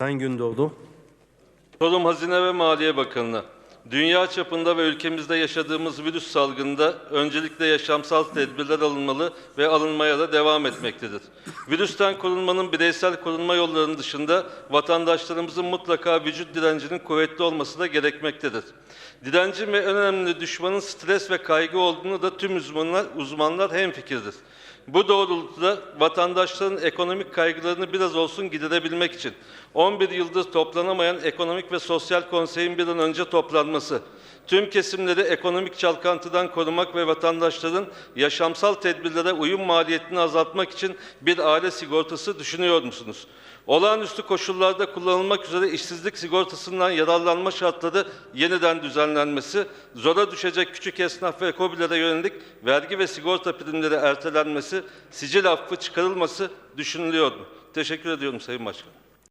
Sayın Gündoğdu. Sorum Hazine ve Maliye Bakanı'na. Dünya çapında ve ülkemizde yaşadığımız virüs salgında öncelikle yaşamsal tedbirler alınmalı ve alınmaya da devam etmektedir. Virüsten korunmanın bireysel korunma yollarının dışında vatandaşlarımızın mutlaka vücut direncinin kuvvetli olması da gerekmektedir. Direncin ve en önemli düşmanın stres ve kaygı olduğunu da tüm uzmanlar, uzmanlar hemfikirdir. Bu doğrultuda vatandaşların ekonomik kaygılarını biraz olsun giderebilmek için 11 yıldır toplanamayan Ekonomik ve Sosyal Konsey'in bir an önce toplanması, tüm kesimleri ekonomik çalkantıdan korumak ve vatandaşların yaşamsal tedbirlere uyum maliyetini azaltmak için bir aile sigortası düşünüyor musunuz? Olağanüstü koşullarda kullanılmak üzere işsizlik sigortasından yararlanma şartları yeniden düzenlenmesi, zora düşecek küçük esnaf ve KOBİ'lere yönelik vergi ve sigorta primleri ertelenmesi, sicil affı çıkarılması düşünülüyor mu? Teşekkür ediyorum Sayın Başkan.